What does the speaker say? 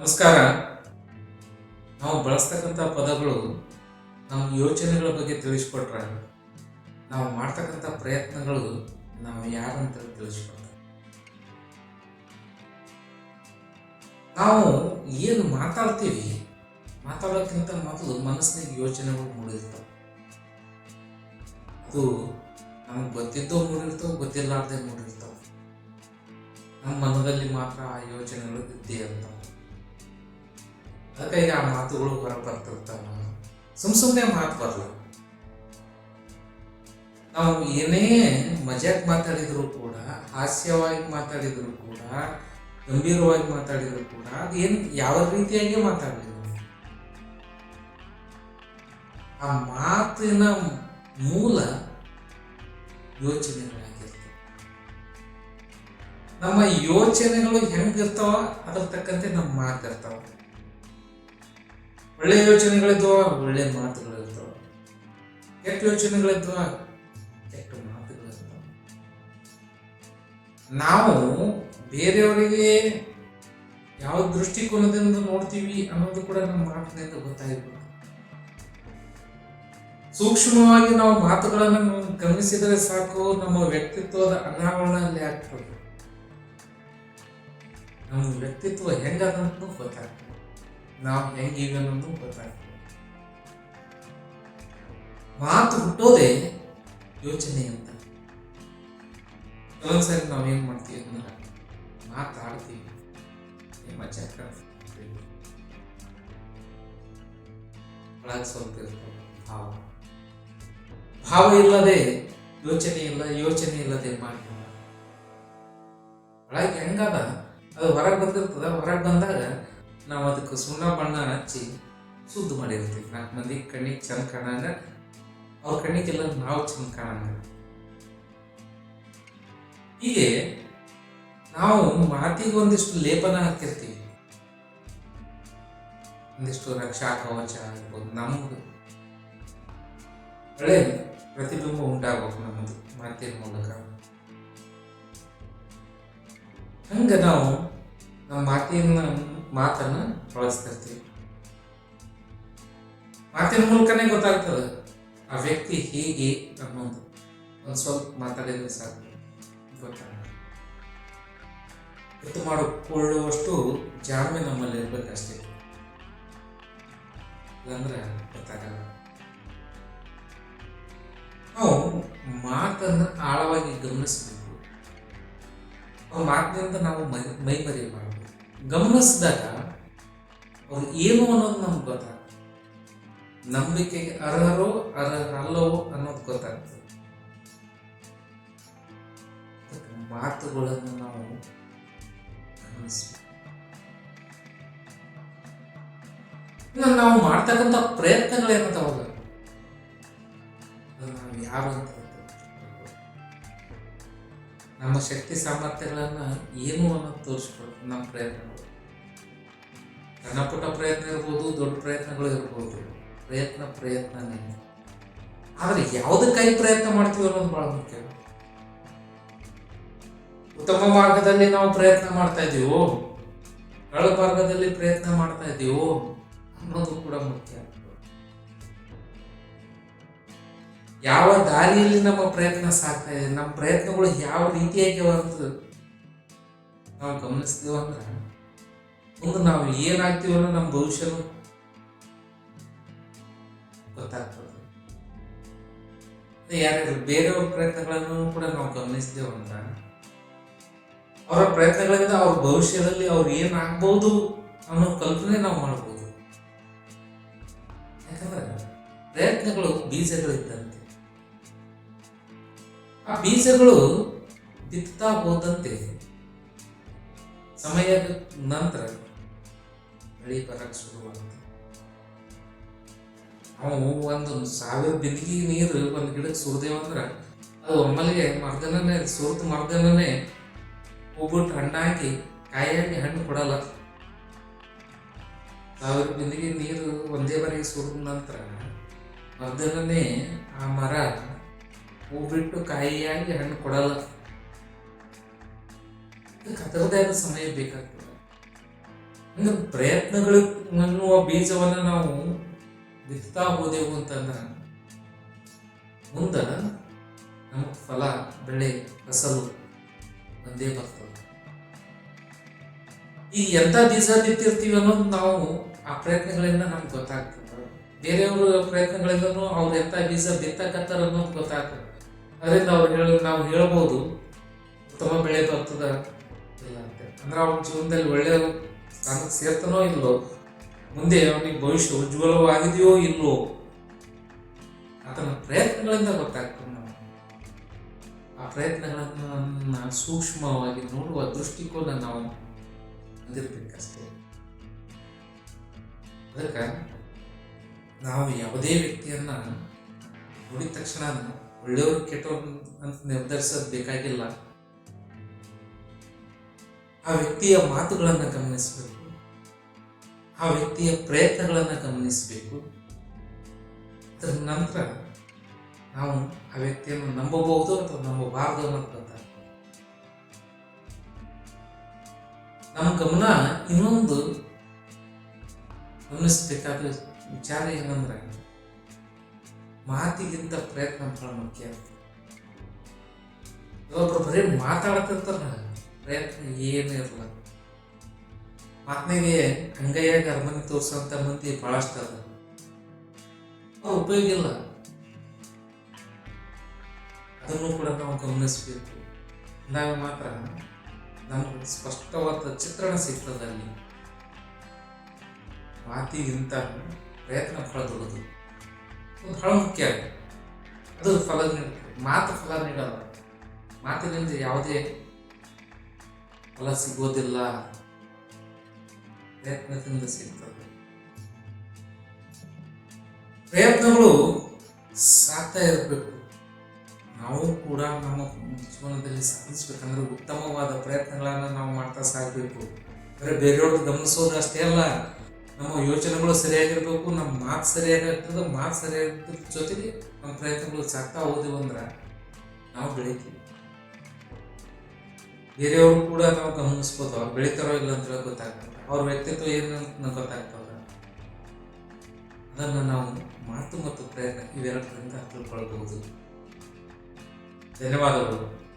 ನಮಸ್ಕಾರ. ನಾವು ಬಳಸ್ತಕ್ಕಂಥ ಪದಗಳು ನಮ್ಮ ಯೋಚನೆಗಳ ಬಗ್ಗೆ ತಿಳಿಸ್ಕೊಟ್ರೆ ನಾವು ಮಾಡ್ತಕ್ಕಂಥ ಪ್ರಯತ್ನಗಳು ನಾವು ಯಾರಂತ ತಿಳಿಸ್ಕೊಡ್ತಾರೆ. ನಾವು ಏನು ಮಾತಾಡ್ತೀವಿ, ಮಾತಾಡೋಕ್ಕಿಂತ ಮೊದಲು ಮನಸ್ಸಿನಾಗ ಯೋಚನೆಗಳು ಮೂಡಿರ್ತವೆ. ಅದು ನಮ್ಗೆ ಗೊತ್ತಿದ್ದೋ ಮೂಡಿರ್ತವೆ ಗೊತ್ತಿರಲಾರ್ದೆ ಮೂಡಿರ್ತವೆ. ನಮ್ಮ ಮನದಲ್ಲಿ ಮಾತ್ರ ಆ ಯೋಚನೆಗಳು ಇದ್ದೇ ಇರ್ತಾವೆ. ಅದಕ್ಕಾಗಿ ಆ ಮಾತುಗಳು ಹೊರ ಬರ್ತಿರ್ತಾವ ಸುಮ್ ಸುಮ್ಮನೆ ಮಾತು ಬರಲ್ಲ ನಾವು ಏನೇ ಮಜಾಕ್ ಮಾತಾಡಿದ್ರು ಕೂಡ, ಹಾಸ್ಯವಾಗಿ ಮಾತಾಡಿದ್ರು ಕೂಡ, ಗಂಭೀರವಾಗಿ ಮಾತಾಡಿದ್ರು ಕೂಡ ಅದೇನು ಯಾವ ರೀತಿಯಾಗಿ ಮಾತಾಡಿದ್ರು ಆ ಮಾತಿನ ಮೂಲ ಯೋಚನೆಗಳಾಗಿರ್ತವೆ. ನಮ್ಮ ಯೋಚನೆಗಳು ಹೆಂಗಿರ್ತಾವ ಅದ್ರ ತಕ್ಕಂತೆ ನಮ್ಮ ಮಾತಿರ್ತಾವ. ಒಳ್ಳೆ ಯೋಚನೆಗಳಿದ್ವ ಒಳ್ಳೆ ಮಾತುಗಳಿರ್ತಾವ ಕೆಟ್ಟ ಯೋಚನೆಗಳಿದ್ವ ಕೆಟ್ಟ ಮಾತುಗಳಿರ್ತವ ನಾವು ಬೇರೆಯವರಿಗೆ ಯಾವ ದೃಷ್ಟಿಕೋನದಿಂದ ನೋಡ್ತೀವಿ ಅನ್ನೋದು ಕೂಡ ನಮ್ಮ ಮಾತಿನಿಂದ ಗೊತ್ತಾಗಿರ್ಬೋದು ಸೂಕ್ಷ್ಮವಾಗಿ ನಾವು ಮಾತುಗಳನ್ನು ಗಮನಿಸಿದರೆ ಸಾಕು, ನಮ್ಮ ವ್ಯಕ್ತಿತ್ವದ ಅನಾವರಣ ಅಲ್ಲಿ ಆಗ್ತದೆ. ನಮ್ಮ ವ್ಯಕ್ತಿತ್ವ ಹೆಂಗದಂತೂ ಗೊತ್ತಾಗ್ತದೆ. ನಾವು ಹೆಂಗಿವೆ ಅನ್ನೋದು ಗೊತ್ತಾಗ್ತದೆ. ಮಾತು ಹುಟ್ಟೋದೇ ಯೋಚನೆ ಅಂತ. ಕೆಲವೊಂದ್ಸರಿ ನಾವೇನ್ ಮಾಡ್ತೀವಿ ಅಂದ್ರೆ ಮಾತಾಡ್ತೀವಿ. ಮಜಾಕ ಒಳಗೆ ಸ್ವಲ್ಪ ಭಾವ. ಭಾವ ಇಲ್ಲದೆ ಯೋಚನೆ ಇಲ್ಲ, ಯೋಚನೆ ಇಲ್ಲದೆ ಮಾಡಿ ಒಳಗೆ ಹೆಂಗದ ಅದು ಹೊರಗೆ ಬಂದಿರ್ತದ? ಹೊರಗೆ ಬಂದಾಗ ನಾವು ಅದಕ್ಕೆ ಸುಣ್ಣ ಬಣ್ಣ ಹಚ್ಚಿ ಸುದ್ದು ಮಾಡಿರ್ತೀವಿ. ನಾಲ್ಕು ಮಂದಿ ಕಣ್ಣಿಗೆ ಚಂದ ಕಾಣಂಗ, ಅವ್ರ ಕಣ್ಣಿಗೆಲ್ಲ ನಾವು ಚಂದ ಕಾಣಂಗ. ಹೀಗೆ ನಾವು ಮಾತಿಗೆ ಒಂದಿಷ್ಟು ಲೇಪನ ಹಾಕಿರ್ತೀವಿ. ಒಂದಿಷ್ಟು ರಕ್ಷಾ ಕವಚ ಆಗಿರ್ಬೋದು ನಮ್ಗೆ ಒಳ್ಳೆ ಪ್ರತಿಬಿಂಬ ಉಂಟಾಗಬೇಕು ನಮ್ಮದು ಮಾತಿನ ಮೂಲಕ. ಹಂಗೆ ನಾವು ನಮ್ಮ ಮಾತಿನ ಮಾತನ್ನ ಬಳಸ್ತಿರ್ತೀವಿ ಮಾತಿನ ಮೂಲಕನೇ ಗೊತ್ತಾಗ್ತದೆ ಆ ವ್ಯಕ್ತಿ ಹೇಗೆ ಅನ್ನೋದು. ಒಂದು ಸ್ವಲ್ಪ ಮಾತಾಡಿದ್ರೆ ಸಾಕು. ಗೊತ್ತಾಗ. ಗೊತ್ತು ಮಾಡಿಕೊಳ್ಳುವಷ್ಟು ಜಾಣ್ಮೆ ನಮ್ಮಲ್ಲಿ ಇರ್ಬೇಕಷ್ಟೇ ಇಲ್ಲಾಂದ್ರೆ ಗೊತ್ತಾಗಲ್ಲ. ನಾವು ಮಾತನ್ನು ಆಳವಾಗಿ ಗಮನಿಸಬೇಕು. ಅವ್ರ ಮಾತಿನಿಂದ ನಾವು ಮೈ ಮೈ ಮರೆಯಬಾರದು ಗಮನಿಸಿದಾಗ ಅವ್ರು ಏನು ಅನ್ನೋದು ನಮ್ಗೆ ಗೊತ್ತಾಗ್ತದೆ. ನಂಬಿಕೆಗೆ ಅರ್ಹರೋ ಅರ್ಹರಲ್ಲವೋ ಅನ್ನೋದು ಗೊತ್ತಾಗ್ತದೆ. ಮಾತುಗಳನ್ನು ನಾವು ಗಮನಿಸ್ಬೇಕು. ನಾವು ಮಾಡ್ತಕ್ಕಂಥ ಪ್ರಯತ್ನಗಳೇನಂತಾವಲ್ಲ ನಮ್ಮ ಶಕ್ತಿ ಸಾಮರ್ಥ್ಯಗಳನ್ನು ಏನು ಅನ್ನೋದು ತೋರಿಸ್ಕೊಳ್ಳೋದು ನಮ್ಮ ಪ್ರಯತ್ನಗಳು. ಸಣ್ಣ ಪುಟ್ಟ ಪ್ರಯತ್ನ ಇರ್ಬೋದು, ದೊಡ್ಡ ಪ್ರಯತ್ನಗಳು ಇರ್ಬೋದು. ಪ್ರಯತ್ನ ಪ್ರಯತ್ನನೇ ಆದರೆ ಯಾವುದಕ್ಕಾಗಿ ಪ್ರಯತ್ನ ಮಾಡ್ತೀವಿ ಅನ್ನೋದು ಭಾಳ ಮುಖ್ಯ. ಉತ್ತಮ ಮಾರ್ಗದಲ್ಲಿ ನಾವು ಪ್ರಯತ್ನ ಮಾಡ್ತಾ ಇದ್ದೀವೋ ಕಳ ಮಾರ್ಗದಲ್ಲಿ ಪ್ರಯತ್ನ ಮಾಡ್ತಾ ಇದ್ದೀವೋ ಅನ್ನೋದು ಕೂಡ ಮುಖ್ಯ. ಯಾವ ದಾರಿಯಲ್ಲಿ ನಮ್ಮ ಪ್ರಯತ್ನ ಸಾಗ್ತಾ ಇದೆ ನಮ್ಮ ಪ್ರಯತ್ನಗಳು ಯಾವ ರೀತಿಯಾಗಿ ಬರ್ತದೆ ನಾವು ಗಮನಿಸ್ತೀವ ಅಂದ್ರೆ, ಮುಂದೆ ನಾವು ಏನಾಗ್ತೀವಿ ನಮ್ಮ ಭವಿಷ್ಯನೂ ಗೊತ್ತಾಗ್ತದೆ. ಯಾರಾದ್ರೂ ಬೇರೆಯವ್ರ ಪ್ರಯತ್ನಗಳನ್ನು ಕೂಡ ನಾವು ಗಮನಿಸಿದೆವು ಅಂದ್ರೆ, ಅವರ ಪ್ರಯತ್ನಗಳಿಂದ ಅವ್ರ ಭವಿಷ್ಯದಲ್ಲಿ ಅವ್ರು ಏನಾಗ್ಬೋದು ಅನ್ನೋ ಕಲ್ಪನೆ ನಾವು ಮಾಡ್ಬೋದು. ಪ್ರಯತ್ನಗಳು ಬೀಜಗಳಿದ್ದಂತೆ ಆ ಬೀಜಗಳು ಬಿತ್ತಾ ಹೋದಂತೆ ಸಮಯ ನಂತರ ಬೆಳಿ ಬರಕ್ ಶುರುವಾಗುತ್ತೆ. ಅವನು ಒಂದು ಸಾವಿರ ಬಿಂದಿಗೆ ನೀರು ಒಂದು ಗಿಡಕ್ಕೆ ಸುರಿದೇವ ಅಂದ್ರೆ ಅದು ಒಮ್ಮಲಿಗೆ ಮರ್ದನೇ ಸುರಿದು ಮರ್ದನೇ ಹೋಗ್ಬಿಟ್ಟು ಹಣ್ಣಾಗಿ ಹಾಕಿ ಹಣ್ಣು ಕೊಡಲ್ಲ. ಸಾವಿರ ಬಿಂದಿಗೆ ನೀರು ಒಂದೇ ಬಾರಿಗೆ ಸುರಿದ ನಂತರ ಮರ್ದನೇ ಆ ಮರ ಹೂ ಬಿಟ್ಟು ಕಾಯಿಯಾಗಿ ಹಣ್ಣು ಕೊಡಲ್ಲ. ಅದರದೇ ಆದ ಸಮಯ ಬೇಕಾಗ್ತದೆ. ಅಂದ್ರೆ ಪ್ರಯತ್ನಗಳು ಅನ್ನುವ ಬೀಜವನ್ನು ನಾವು ಬಿತ್ತಾ ಹೋದೆವು ಅಂತಂದ್ರೆ ಮುಂದೆ ನಮ್ಮ ಫಲ, ಬೆಳೆ, ಫಸಲು ಬಂದೇ ಬರ್ತದೆ. ಈ ಎಂಥ ಬೀಜ ಬಿತ್ತಿರ್ತೀವಿ ಅನ್ನೋದು ನಾವು ಆ ಪ್ರಯತ್ನಗಳಿಂದ ನಮ್ಗೆ ಗೊತ್ತಾಗ್ತದೆ. ಬೇರೆಯವ್ರ ಪ್ರಯತ್ನಗಳಿಂದನೂ ಅವ್ರು ಎಂಥ ಬೀಜ ಬಿತ್ತಕತ್ತಾರ ಅನ್ನೋದು ಗೊತ್ತಾಗ್ತದೆ. ಅದರಿಂದ ಅವ್ರು ಹೇಳಿ, ನಾವು ಹೇಳ್ಬೋದು. ಉತ್ತಮ ಬೆಳೆ ಬರ್ತದ ಅಂದ್ರೆ ಅವ್ನ ಜೀವನದಲ್ಲಿ ಒಳ್ಳೆಯ ಸ್ಥಾನಕ್ಕೆ ಸೇರ್ತಾನೋ ಇಲ್ಲೋ ಮುಂದೆ ಅವನಿಗೆ ಭವಿಷ್ಯ ಉಜ್ವಲವಾಗಿದೆಯೋ ಇಲ್ಲೋ ಆತನ ಪ್ರಯತ್ನಗಳಿಂದ ಗೊತ್ತಾಗ್ತದೆ ನಾವು ಆ ಪ್ರಯತ್ನಗಳನ್ನು ಸೂಕ್ಷ್ಮವಾಗಿ ನೋಡುವ ದೃಷ್ಟಿಕೋನ ನಾವು ಹೊಂದಿರ್ಬೇಕಷ್ಟೇ. ಅದಕ್ಕೆ ನಾವು ಯಾವುದೇ ವ್ಯಕ್ತಿಯನ್ನ ನೋಡಿದ ತಕ್ಷಣ ಒಳ್ಳೆಯವರು ಕೆಟ್ಟವ್ರು ಅಂತ ನಿರ್ಧರಿಸೋದು ಬೇಕಾಗಿಲ್ಲ. ಆ ವ್ಯಕ್ತಿಯ ಮಾತುಗಳನ್ನು ಗಮನಿಸಬೇಕು. ಆ ವ್ಯಕ್ತಿಯ ಪ್ರಯತ್ನಗಳನ್ನು ಗಮನಿಸಬೇಕು. ಅದರ ನಂತರ ನಾವು ಆ ವ್ಯಕ್ತಿಯನ್ನು ನಂಬಬಹುದು ಅಥವಾ ನಂಬಬಾರದು ಅನ್ನೋದು ನಮ್ಮ ಗಮನ ಇನ್ನೊಂದು ಗಮನಿಸಬೇಕಾದ ವಿಚಾರ ಏನಂದ್ರೆ, ಮಾತಿಗಿಂತ ಪ್ರಯತ್ನ ಬಹಳ ಮುಖ್ಯ. ಇವೊಬ್ರು ಬರೀ ಮಾತಾಡತಿರ್ತಾರ ಪ್ರಯತ್ನ ಏನು ಇರಲ್ಲ ಮಾತನಾಗೆ ಅಂಗೈಯಾಗ ಅರಮನೆ ತೋರ್ಸೋಂಥ ಮಂದಿ ಬಹಳಷ್ಟು ಅದ ಉಪಯೋಗ ಇಲ್ಲ. ಅದನ್ನು ಕೂಡ ನಾವು ಗಮನಿಸಬೇಕು. ಅಂದಾಗ ಮಾತ್ರ ನಮ್ಗೆ ಸ್ಪಷ್ಟವಾದ ಚಿತ್ರಣ ಸಿಗ್ತದೆ ಅಲ್ಲಿ. ಮಾತಿಗಿಂತ ಪ್ರಯತ್ನ ಬಹಳ ದೊಡ್ಡದು ಅದು ಬಹಳ ಮುಖ್ಯ ಅದು. ಫಲ ಮಾತು ಫಲ ನೀಡಲ್ಲ ಮಾತಿನಿಂದ ಯಾವುದೇ ಫಲ ಸಿಗೋದಿಲ್ಲ. ಪ್ರಯತ್ನದಿಂದ ಸಿಗ್ತದೆ. ಪ್ರಯತ್ನಗಳು ಸಾಕ್ತಾ ಇರಬೇಕು. ನಾವು ಕೂಡ ನಮ್ಮ ಜೀವನದಲ್ಲಿ ಸಾಧಿಸ್ಬೇಕಂದ್ರೆ ಉತ್ತಮವಾದ ಪ್ರಯತ್ನಗಳನ್ನು ನಾವು ಮಾಡ್ತಾ ಸಾಗಬೇಕು. ಬೇರೆ ಬೇರೆಯವ್ರದ್ದು ಗಮನಿಸೋದು ಅಷ್ಟೇ ಅಲ್ಲ. ನಮ್ಮ ಯೋಚನೆಗಳು ಸರಿಯಾಗಿರ್ಬೇಕು, ನಮ್ಮ ಮಾತು ಸರಿಯಾಗಿರ್ತದೆ, ಮಾತು ಸರಿಯಾಗಿರ್ತದ ಜೊತೆಗೆ ನಮ್ಮ ಪ್ರಯತ್ನಗಳು ಸಾಕ್ತಾ ಹೋದೆವು ಅಂದ್ರೆ ನಾವು ಬೆಳಿತೀವಿ. ಬೇರೆಯವರು ಕೂಡ ನಾವು ಗಮನಿಸ್ಬೋದು, ಅವ್ರು ಬೆಳಿತಾರೋ ಇಲ್ಲ ಅಂತ ಹೇಳಿ ಗೊತ್ತಾಗ್ತದೆ. ಅವ್ರ ವ್ಯಕ್ತಿತ್ವ ಏನು ಅಂತ ಗೊತ್ತಾಗ್ತದೆ. ಅದನ್ನು ನಾವು ಮಾತು ಮತ್ತು ಪ್ರಯತ್ನ ಇವೆರಡರಿಂದ ತಿಳ್ಕೊಳ್ಬಹುದು. ಧನ್ಯವಾದಗಳು.